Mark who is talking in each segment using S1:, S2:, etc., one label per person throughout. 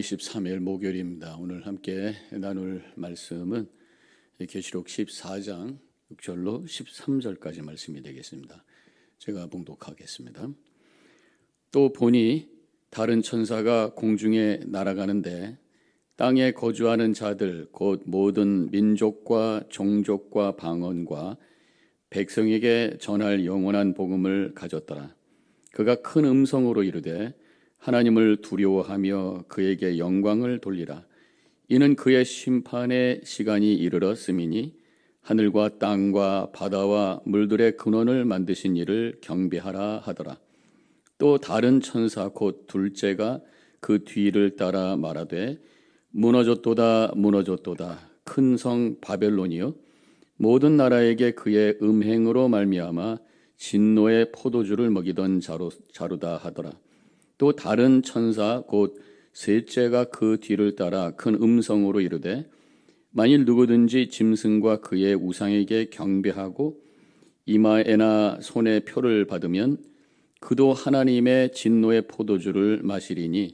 S1: 23일 목요일입니다. 오늘 함께 나눌 말씀은 계시록 14장 6절로 13절까지 말씀이 되겠습니다. 제가 봉독하겠습니다. 또 보니 다른 천사가 공중에 날아가는데 땅에 거주하는 자들 곧 모든 민족과 종족과 방언과 백성에게 전할 영원한 복음을 가졌더라. 그가 큰 음성으로 이르되 하나님을 두려워하며 그에게 영광을 돌리라. 이는 그의 심판의 시간이 이르렀음이니 하늘과 땅과 바다와 물들의 근원을 만드신 이를 경배하라 하더라. 또 다른 천사 곧 둘째가 그 뒤를 따라 말하되 무너졌도다 무너졌도다 큰 성 바벨론이여 모든 나라에게 그의 음행으로 말미암아 진노의 포도주를 먹이던 자루, 자루다 하더라. 또 다른 천사 곧 셋째가 그 뒤를 따라 큰 음성으로 이르되 만일 누구든지 짐승과 그의 우상에게 경배하고 이마에나 손에 표를 받으면 그도 하나님의 진노의 포도주를 마시리니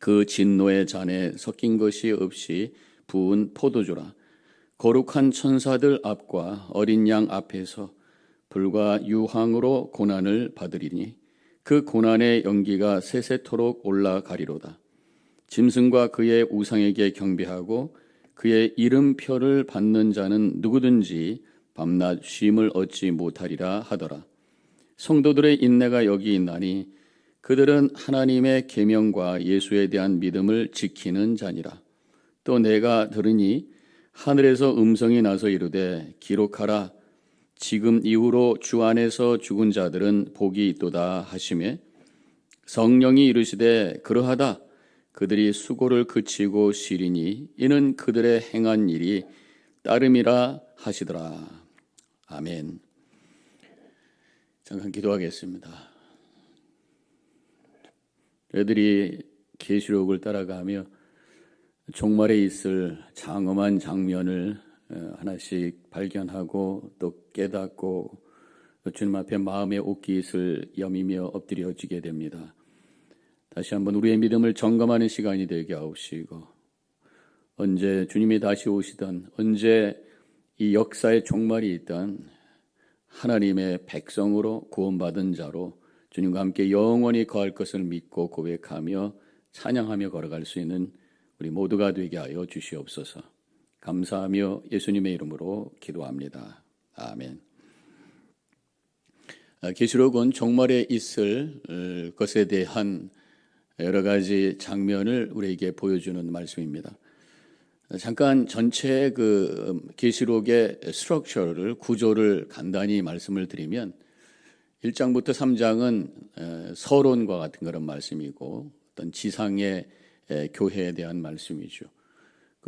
S1: 그 진노의 잔에 섞인 것이 없이 부은 포도주라. 거룩한 천사들 앞과 어린 양 앞에서 불과 유황으로 고난을 받으리니 그 고난의 연기가 세세토록 올라가리로다. 짐승과 그의 우상에게 경배하고 그의 이름표를 받는 자는 누구든지 밤낮 쉼을 얻지 못하리라 하더라. 성도들의 인내가 여기 있나니 그들은 하나님의 계명과 예수에 대한 믿음을 지키는 자니라. 또 내가 들으니 하늘에서 음성이 나서 이르되 기록하라 지금 이후로 주 안에서 죽은 자들은 복이 있도다 하심에 성령이 이르시되 그러하다 그들이 수고를 그치고 쉬리니 이는 그들의 행한 일이 따름이라 하시더라 아멘. 잠깐 기도하겠습니다. 애들이 계시록을 따라가며 종말에 있을 장엄한 장면을 어, 하나씩 발견하고 또 깨닫고 주님 앞에 마음의 옷깃을 여미며 엎드려지게 됩니다. 다시 한번 우리의 믿음을 점검하는 시간이 되게 하옵시고 언제 주님이 다시 오시던 언제 이 역사의 종말이 있던 하나님의 백성으로 구원받은 자로 주님과 함께 영원히 거할 것을 믿고 고백하며 찬양하며 걸어갈 수 있는 우리 모두가 되게 하여 주시옵소서. 감사하며 예수님의 이름으로 기도합니다. 아멘. 아, 계시록은 종말에 있을 어, 것에 대한 여러 가지 장면을 우리에게 보여주는 말씀입니다. 잠깐 전체 그 계시록의 스트럭처를 구조를 간단히 말씀을 드리면 1장부터 3장은 서론과 같은 그런 말씀이고 어떤 지상의 교회에 대한 말씀이죠.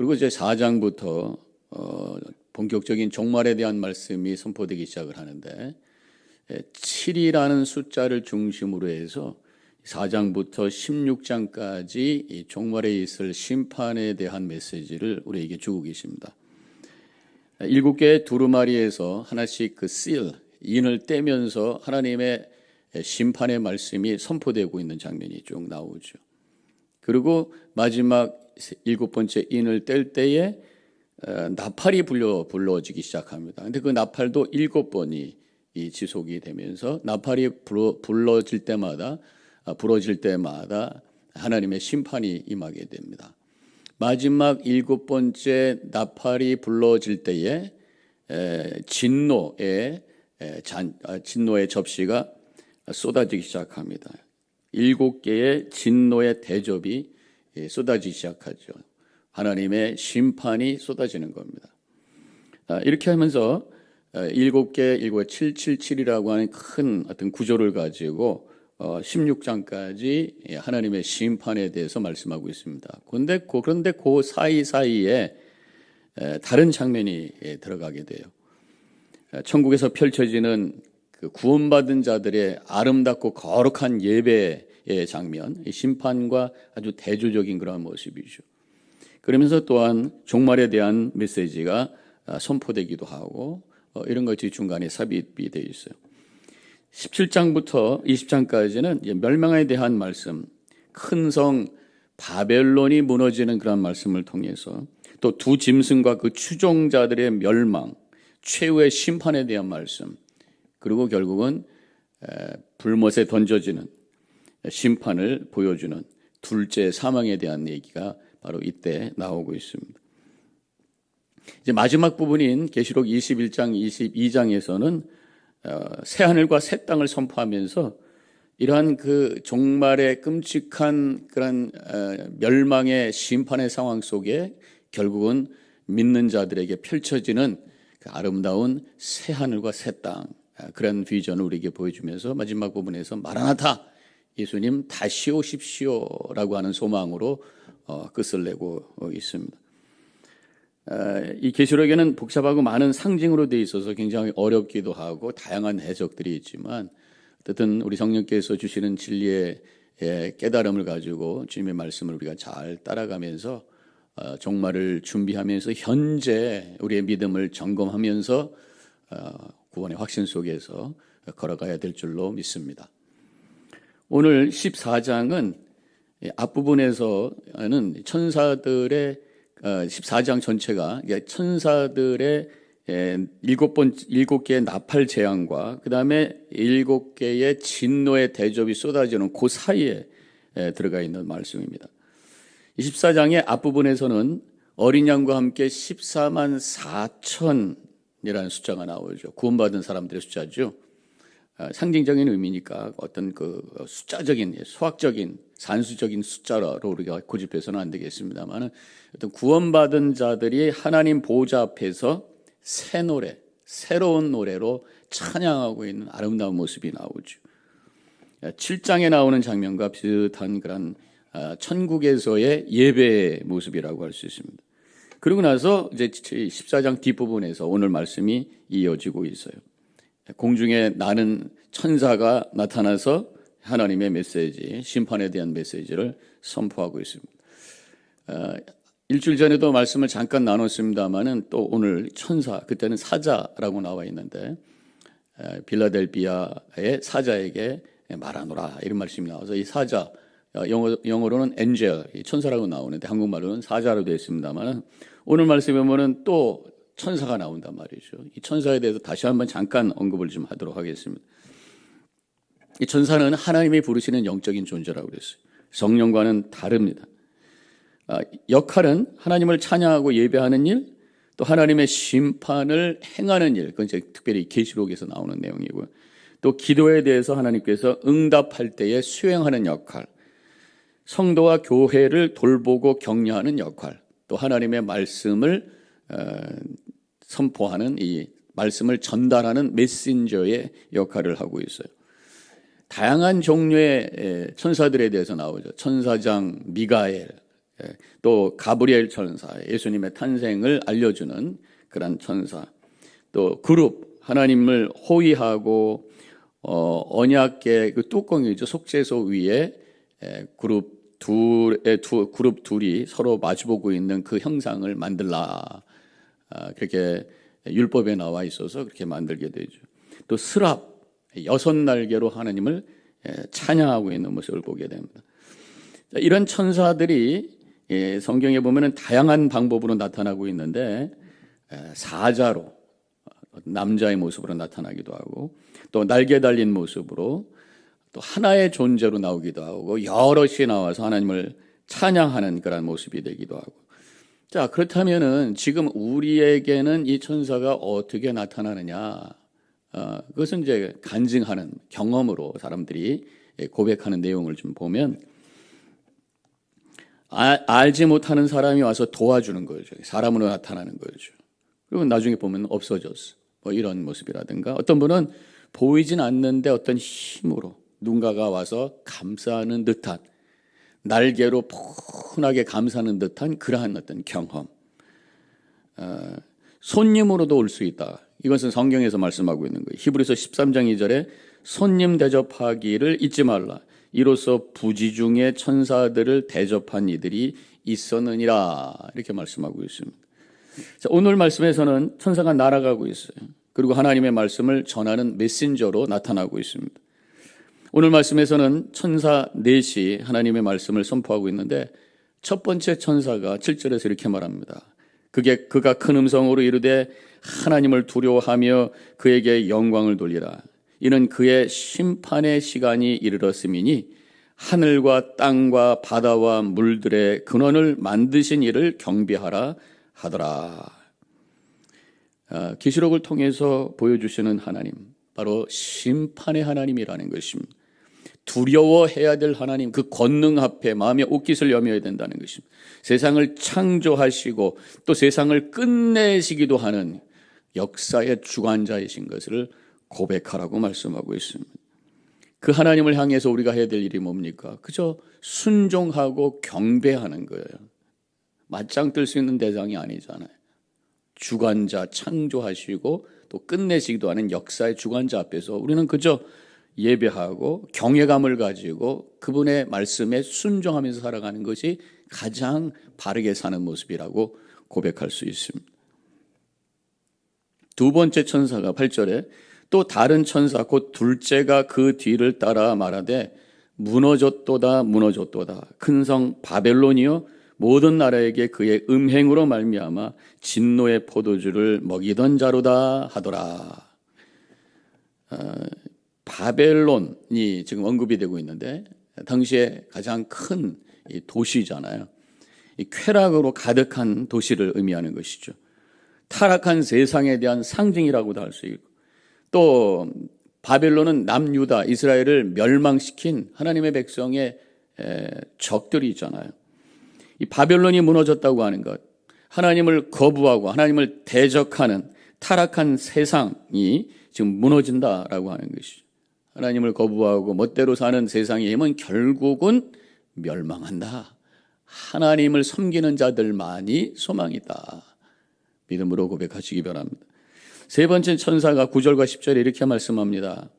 S1: 그리고 이제 4장부터 어, 본격적인 종말에 대한 말씀이 선포되기 시작을 하는데 7이라는 숫자를 중심으로 해서 4장부터 16장까지 이 종말에 있을 심판에 대한 메시지를 우리에게 주고 계십니다. 일곱 개의 두루마리에서 하나씩 그 seal, 인을 떼면서 하나님의 심판의 말씀이 선포되고 있는 장면이 쭉 나오죠. 그리고 마지막 일곱 번째 인을 뗄 때에 어, 나팔이 불려 불러지기 시작합니다. 근데 그 나팔도 일곱 번이 이 지속이 되면서 나팔이 불어, 불러질 때마다 아, 불어질 때마다 하나님의 심판이 임하게 됩니다. 마지막 일곱 번째 나팔이 불러질 때에 진노의 잔, 아, 진노의 접시가 쏟아지기 시작합니다. 일곱 개의 진노의 대접이 예, 쏟아지기 시작하죠. 하나님의 심판이 쏟아지는 겁니다. 아, 이렇게 하면서 아, 일곱 개, 일곱 칠칠칠이라고 하는 큰 어떤 구조를 가지고 16장까지 어, 예, 하나님의 심판에 대해서 말씀하고 있습니다. 그런데 그런데 그 사이 사이에 다른 장면이 예, 들어가게 돼요. 천국에서 펼쳐지는 그 구원받은 자들의 아름답고 거룩한 예배 의 장면, 심판과 아주 대조적인 그런 모습이죠. 그러면서 또한 종말에 대한 메시지가 아, 선포되기도 하고 어, 이런 것이 중간에 삽입이 되어 있어요. 17장부터 20장까지는 멸망에 대한 말씀, 큰 성 바벨론이 무너지는 그런 말씀을 통해서 또 두 짐승과 그 추종자들의 멸망, 최후의 심판에 대한 말씀, 그리고 결국은 불못에 던져지는 심판을 보여주는 둘째 사망에 대한 얘기가 바로 이때 나오고 있습니다. 이제 마지막 부분인 계시록 21장, 22장에서는 어, 새 하늘과 새 땅을 선포하면서 이러한 그 종말의 끔찍한 그런 어, 멸망의 심판의 상황 속에 결국은 믿는 자들에게 펼쳐지는 그 아름다운 새 하늘과 새 땅, 아, 그런 비전을 우리에게 보여주면서 마지막 부분에서 마라나타 예수님 다시 오십시오라고 하는 소망으로 어, 끝을 내고 있습니다. 이 계시록에는 복잡하고 많은 상징으로 되어 있어서 굉장히 어렵기도 하고 다양한 해석들이 있지만 어쨌든 우리 성령께서 주시는 진리의 깨달음을 가지고 주님의 말씀을 우리가 잘 따라가면서 어, 종말을 준비하면서 현재 우리의 믿음을 점검하면서 어, 구원의 확신 속에서 걸어가야 될 줄로 믿습니다. 오늘 14장은 앞부분에서는 천사들의 14장 어, 전체가 천사들의 일곱 번 일곱 개의 나팔 재앙과 그 다음에 일곱 개의 진노의 대접이 쏟아지는 그 사이에 들어가 있는 말씀입니다. 24장의 앞부분에서는 어린 양과 함께 14만 4천이라는 숫자가 나오죠. 구원받은 사람들의 숫자죠. 아, 상징적인 의미니까 어떤 그 숫자적인 수학적인 산수적인 숫자로 우리가 고집해서는 안 되겠습니다만은 어떤 구원받은 자들이 하나님 보좌 앞에서 새 노래, 새로운 노래로 찬양하고 있는 아름다운 모습이 나오죠. 7장에 나오는 장면과 비슷한 그런 아, 천국에서의 예배의 모습이라고 할 수 있습니다. 그러고 나서 이제 14장 뒷부분에서 오늘 말씀이 이어지고 있어요. 공중에 나는 천사가 나타나서 하나님의 메시지, 심판에 대한 메시지를 선포하고 있습니다. 어, 일주일 전에도 말씀을 잠깐 나눴습니다만은 또 오늘 천사, 그때는 사자라고 나와 있는데 어, 빌라델비아의 사자에게 말하노라 이런 말씀이 나와서 이 사자 어, 영어, 영어로는 엔젤, 천사라고 나오는데 한국말로는 사자로 되어 있습니다만 오늘 말씀에 보면은 또 천사가 나온단 말이죠. 이 천사에 대해서 다시 한번 잠깐 언급을 좀 하도록 하겠습니다. 이 천사는 하나님이 부르시는 영적인 존재라고 그랬어요. 성령과는 다릅니다. 아, 역할은 하나님을 찬양하고 예배하는 일, 또 하나님의 심판을 행하는 일, 그건 이제 특별히 계시록에서 나오는 내용이고요. 또 기도에 대해서 하나님께서 응답할 때에 수행하는 역할, 성도와 교회를 돌보고 격려하는 역할, 또 하나님의 말씀을 어, 선포하는 이 말씀을 전달하는 메신저의 역할을 하고 있어요. 다양한 종류의 천사들에 대해서 나오죠. 천사장 미가엘, 또 가브리엘 천사, 예수님의 탄생을 알려주는 그런 천사, 또 그룹, 하나님을 호위하고 어, 언약계 그 뚜껑이죠. 속죄소 위에 그룹 둘의 두 그룹 둘이 서로 마주보고 있는 그 형상을 만들라. 아, 그렇게 율법에 나와 있어서 그렇게 만들게 되죠. 또 스랍 여섯 날개로 하나님을 예, 찬양하고 있는 모습을 보게 됩니다. 이런 천사들이 예, 성경에 보면은 다양한 방법으로 나타나고 있는데 예, 사자로 남자의 모습으로 나타나기도 하고 또 날개 달린 모습으로 또 하나의 존재로 나오기도 하고 여럿이 나와서 하나님을 찬양하는 그런 모습이 되기도 하고 자, 그렇다면은 지금 우리에게는 이 천사가 어떻게 나타나느냐? 어, 그것은 이제 간증하는 경험으로 사람들이 고백하는 내용을 좀 보면 아, 알지 못하는 사람이 와서 도와주는 거죠. 사람으로 나타나는 거죠. 그리고 나중에 보면 없어졌어. 뭐 이런 모습이라든가 어떤 분은 보이진 않는데 어떤 힘으로 누군가가 와서 감싸는 듯한 날개로 푸근하게 감사하는 듯한 그러한 어떤 경험. 어, 손님으로도 올 수 있다. 이것은 성경에서 말씀하고 있는 거예요. 히브리서 13장 2절에 손님 대접하기를 잊지 말라. 이로써 부지 중에 천사들을 대접한 이들이 있었느니라. 이렇게 말씀하고 있습니다. 자, 오늘 말씀에서는 천사가 날아가고 있어요. 그리고 하나님의 말씀을 전하는 메신저로 나타나고 있습니다. 오늘 말씀에서는 천사 넷이 하나님의 말씀을 선포하고 있는데 첫 번째 천사가 7절에서 이렇게 말합니다. 그게 그가 큰 음성으로 이르되 하나님을 두려워하며 그에게 영광을 돌리라. 이는 그의 심판의 시간이 이르렀음이니 하늘과 땅과 바다와 물들의 근원을 만드신 이를 경배하라 하더라. 아, 계시록을 통해서 보여주시는 하나님, 바로 심판의 하나님이라는 것입니다. 두려워해야 될 하나님, 그 권능 앞에 마음의 옷깃을 여며야 된다는 것입니다. 세상을 창조하시고 또 세상을 끝내시기도 하는 역사의 주관자이신 것을 고백하라고 말씀하고 있습니다. 그 하나님을 향해서 우리가 해야 될 일이 뭡니까? 그저 순종하고 경배하는 거예요. 맞짱 뜰 수 있는 대상이 아니잖아요. 주관자 창조하시고 또 끝내시기도 하는 역사의 주관자 앞에서 우리는 그저 예배하고 경외감을 가지고 그분의 말씀에 순종하면서 살아가는 것이 가장 바르게 사는 모습이라고 고백할 수 있습니다. 두 번째 천사가 8절에 또 다른 천사 곧 둘째가 그 뒤를 따라 말하되 무너졌도다 무너졌도다 큰 성 바벨론이요 모든 나라에게 그의 음행으로 말미암아 진노의 포도주를 먹이던 자로다 하더라. 어, 바벨론이 지금 언급이 되고 있는데 당시에 가장 큰 도시잖아요. 이 쾌락으로 가득한 도시를 의미하는 것이죠. 타락한 세상에 대한 상징이라고도 할 수 있고 또 바벨론은 남유다 이스라엘을 멸망시킨 하나님의 백성의 적들이 있잖아요. 이 바벨론이 무너졌다고 하는 것, 하나님을 거부하고 하나님을 대적하는 타락한 세상이 지금 무너진다라고 하는 것이죠. 하나님을 거부하고 멋대로 사는 세상의 힘은 결국은 멸망한다. 하나님을 섬기는 자들만이 소망이다. 믿음으로 고백하시기 바랍니다. 세 번째 천사가 9절과 10절에 이렇게 말씀합니다.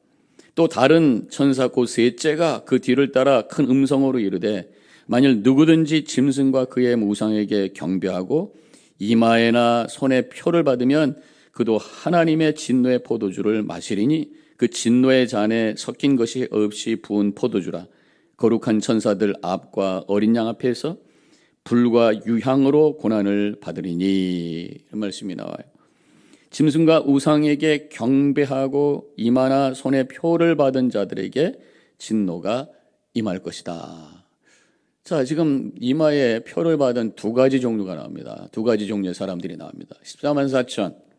S1: 또 다른 천사 곧 셋째가 그 뒤를 따라 큰 음성으로 이르되 만일 누구든지 짐승과 그의 무상에게 경배하고 이마에나 손에 표를 받으면 그도 하나님의 진노의 포도주를 마시리니 그 진노의 잔에 섞인 것이 없이 부은 포도주라 거룩한 천사들 앞과 어린 양 앞에서 불과 유향으로 고난을 받으리니 이런 말씀이 나와요. 짐승과 우상에게 경배하고 이마나 손에 표를 받은 자들에게 진노가 임할 것이다. 자, 지금 이마에 표를 받은 두 가지 종류가 나옵니다. 두 가지 종류의 사람들이 나옵니다. 14만 4천.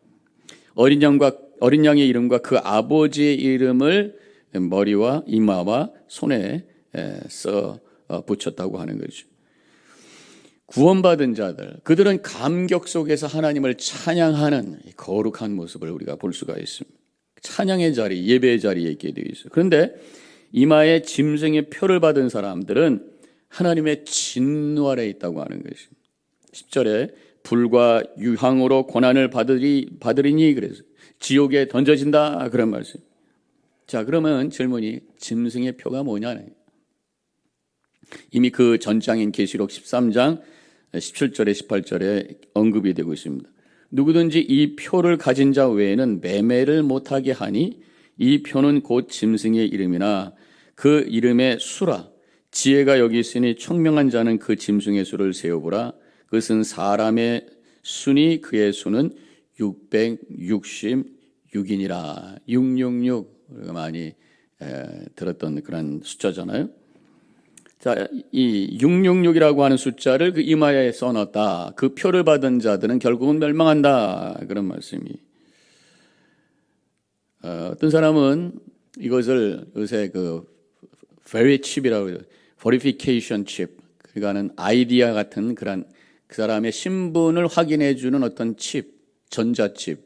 S1: 어린 양과, 어린 양의 이름과 그 아버지의 이름을 머리와 이마와 손에 써 어, 붙였다고 하는 거죠. 구원받은 자들, 그들은 감격 속에서 하나님을 찬양하는 거룩한 모습을 우리가 볼 수가 있습니다. 찬양의 자리, 예배의 자리에 있게 되어 있어요. 그런데 이마에 짐승의 표를 받은 사람들은 하나님의 진노 아래 있다고 하는 것입니다. 10절에 불과 유황으로 고난을 받으리, 받으리니 그래서 지옥에 던져진다 그런 말씀. 자, 그러면 질문이 짐승의 표가 뭐냐? 이미 그 전장인 계시록 13장 17절에 18절에 언급이 되고 있습니다. 누구든지 이 표를 가진 자 외에는 매매를 못하게 하니 이 표는 곧 짐승의 이름이나 그 이름의 수라 지혜가 여기 있으니 총명한 자는 그 짐승의 수를 세어보라. 그것은 사람의 순이 그의 수는 666이니라. 666 우리가 많이 에, 들었던 그런 숫자잖아요. 자, 이 666이라고 하는 숫자를 그 이마에 써놨다. 그 표를 받은 자들은 결국은 멸망한다. 그런 말씀이. 어, 어떤 사람은 이것을 요새 그 very chip이라고 해요. verification chip. 그러니까는 아이디어 같은 그런 그 사람의 신분을 확인해 주는 어떤 칩, 전자칩,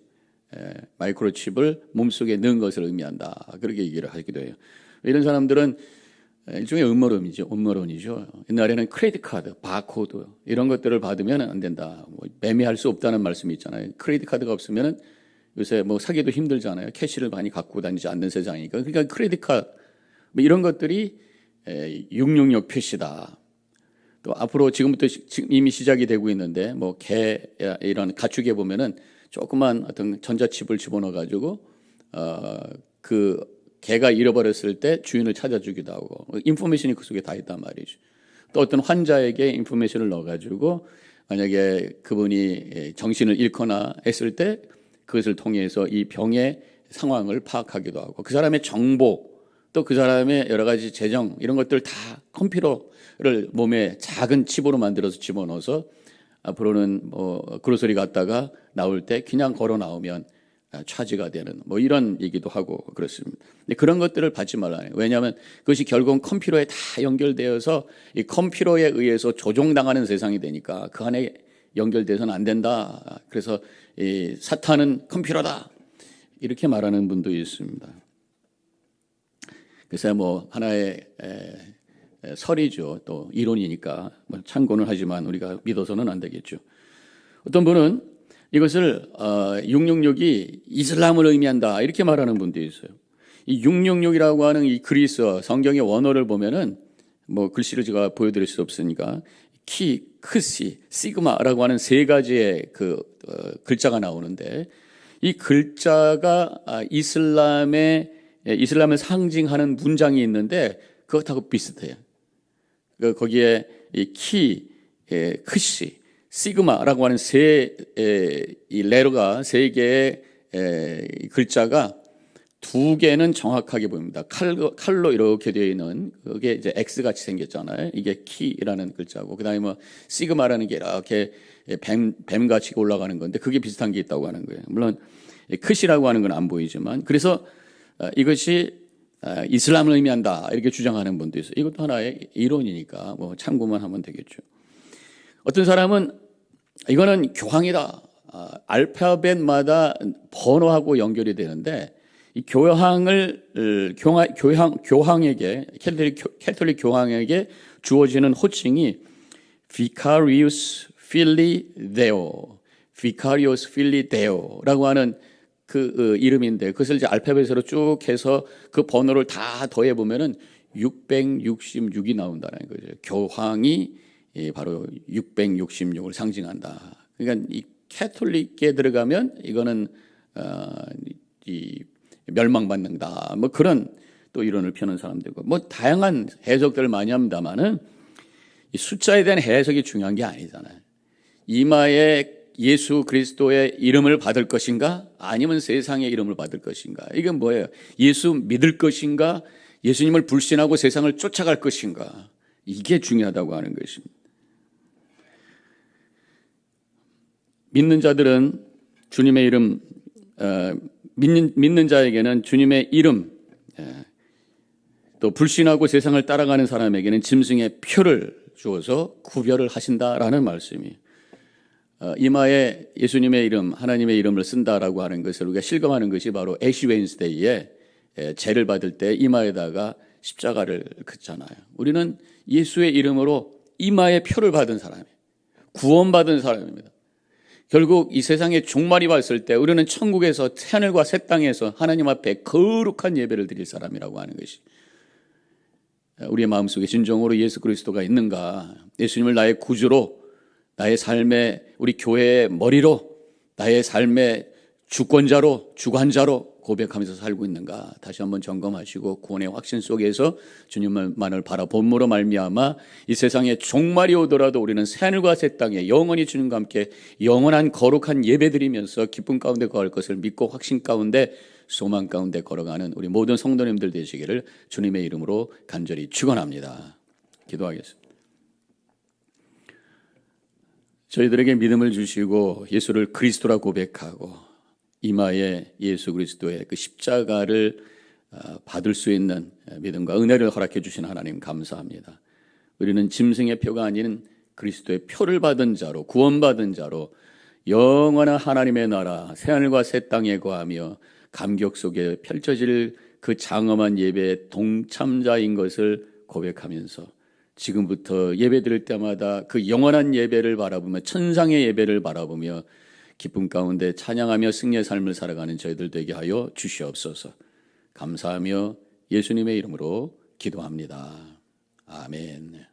S1: 에, 마이크로칩을 몸속에 넣은 것을 의미한다. 그렇게 얘기를 하기도 해요. 이런 사람들은 일종의 음모론이죠. 음모론이죠. 옛날에는 크레딧 카드, 바코드 이런 것들을 받으면 안 된다. 뭐 매매할 수 없다는 말씀이 있잖아요. 크레딧 카드가 없으면은 요새 뭐 사기도 힘들잖아요. 캐시를 많이 갖고 다니지 않는 세상이니까. 그러니까 크레딧 카드 뭐 이런 것들이 666 표시다. 또 앞으로 지금부터 지금 이미 시작이 되고 있는데 뭐 개 이런 가축에 보면은 조그만 어떤 전자칩을 집어넣어 가지고 어그 개가 잃어버렸을 때 주인을 찾아주기도 하고 인포메이션이 그 속에 다 있단 말이죠. 또 어떤 환자에게 인포메이션을 넣어 가지고 만약에 그분이 정신을 잃거나 했을 때 그것을 통해서 이 병의 상황을 파악하기도 하고 그 사람의 정보 또 그 사람의 여러 가지 재정 이런 것들 다 컴퓨터 를 몸에 작은 칩으로 만들어서 집어넣어서 앞으로는 뭐 그로소리 갔다가 나올 때 그냥 걸어 나오면 차지가 되는 뭐 이런 얘기도 하고 그렇습니다. 근데 그런 것들을 받지 말라. 왜냐하면 그것이 결국은 컴퓨터에 다 연결되어서 이 컴퓨터에 의해서 조종당하는 세상이 되니까 그 안에 연결돼서는 안 된다. 그래서 이 사탄은 컴퓨터다. 이렇게 말하는 분도 있습니다. 그래서 뭐 하나의 에, 에, 설이죠. 또 이론이니까 뭐 참고는 하지만 우리가 믿어서는 안 되겠죠. 어떤 분은 이것을 어, 666이 이슬람을 의미한다 이렇게 말하는 분도 있어요. 이 666이라고 하는 이 그리스어 성경의 원어를 보면은 뭐 글씨를 제가 보여드릴 수 없으니까 키, 크시, 시그마라고 하는 세 가지의 그 어, 글자가 나오는데 이 글자가 아, 이슬람의 예, 이슬람을 상징하는 문장이 있는데 그것하고 비슷해요. 그 거기에 이 키, 예, 크시, 시그마라고 하는 세이 레러가 세 개의 글자가 두 개는 정확하게 보입니다. 칼로, 칼로 이렇게 되어 있는 그게 이제 X 같이 생겼잖아요. 이게 키라는 글자고 그다음에 뭐 시그마라는 게 이렇게 뱀 뱀 같이 올라가는 건데 그게 비슷한 게 있다고 하는 거예요. 물론 크시라고 하는 건 안 보이지만 그래서 어, 이것이 어, 이슬람을 의미한다 이렇게 주장하는 분도 있어요. 이것도 하나의 이론이니까 뭐 참고만 하면 되겠죠. 어떤 사람은 이거는 교황이다. 아, 알파벳마다 번호하고 연결이 되는데 이 교황을 교황, 교황 교황에게 캐톨릭, 캐톨릭 교황에게 주어지는 호칭이 Vicarius Filii Deo, Vicarius Filii Deo라고 하는 그 어, 이름인데 그것을 이제 알파벳으로 쭉 해서 그 번호를 다 더해 보면은 666이 나온다는 거죠. 교황이 바로 666을 상징한다. 그러니까 이 캐톨릭에 들어가면 이거는 어, 이 멸망받는다. 뭐 그런 또 이론을 펴는 사람들고 뭐 다양한 해석들을 많이 합니다만은 이 숫자에 대한 해석이 중요한 게 아니잖아요. 이마에 예수 그리스도의 이름을 받을 것인가? 아니면 세상의 이름을 받을 것인가? 이건 뭐예요? 예수 믿을 것인가? 예수님을 불신하고 세상을 쫓아갈 것인가? 이게 중요하다고 하는 것입니다. 믿는 자들은 주님의 이름, 어, 믿는, 믿는 자에게는 주님의 이름, 예, 또 불신하고 세상을 따라가는 사람에게는 짐승의 표를 주어서 구별을 하신다라는 말씀이 어, 이마에 예수님의 이름, 하나님의 이름을 쓴다라고 하는 것을 우리가 실감하는 것이 바로 애쉬 웬스데이에 죄를 받을 때 이마에다가 십자가를 긋잖아요. 우리는 예수의 이름으로 이마에 표를 받은 사람이에요. 구원받은 사람입니다. 결국 이 세상에 종말이 왔을 때 우리는 천국에서 하늘과 새 땅에서 하나님 앞에 거룩한 예배를 드릴 사람이라고 하는 것이 우리의 마음속에 진정으로 예수 그리스도가 있는가 예수님을 나의 구주로 나의 삶의 우리 교회의 머리로 나의 삶의 주권자로 주관자로 고백하면서 살고 있는가 다시 한번 점검하시고 구원의 확신 속에서 주님만을 바라봄으로 말미암아 이 세상에 종말이 오더라도 우리는 새하늘과 새 땅에 영원히 주님과 함께 영원한 거룩한 예배드리면서 기쁨 가운데 거할 것을 믿고 확신 가운데 소망 가운데 걸어가는 우리 모든 성도님들 되시기를 주님의 이름으로 간절히 축원합니다. 기도하겠습니다. 저희들에게 믿음을 주시고 예수를 그리스도라 고백하고 이마에 예수 그리스도의 그 십자가를 어, 받을 수 있는 믿음과 은혜를 허락해 주신 하나님 감사합니다. 우리는 짐승의 표가 아닌 그리스도의 표를 받은 자로 구원받은 자로 영원한 하나님의 나라 새하늘과 새 땅에 거하며 감격 속에 펼쳐질 그 장엄한 예배의 동참자인 것을 고백하면서 지금부터 예배 드릴 때마다 그 영원한 예배를 바라보며 천상의 예배를 바라보며 기쁨 가운데 찬양하며 승리의 삶을 살아가는 저희들 되게 하여 주시옵소서. 감사하며 예수님의 이름으로 기도합니다. 아멘.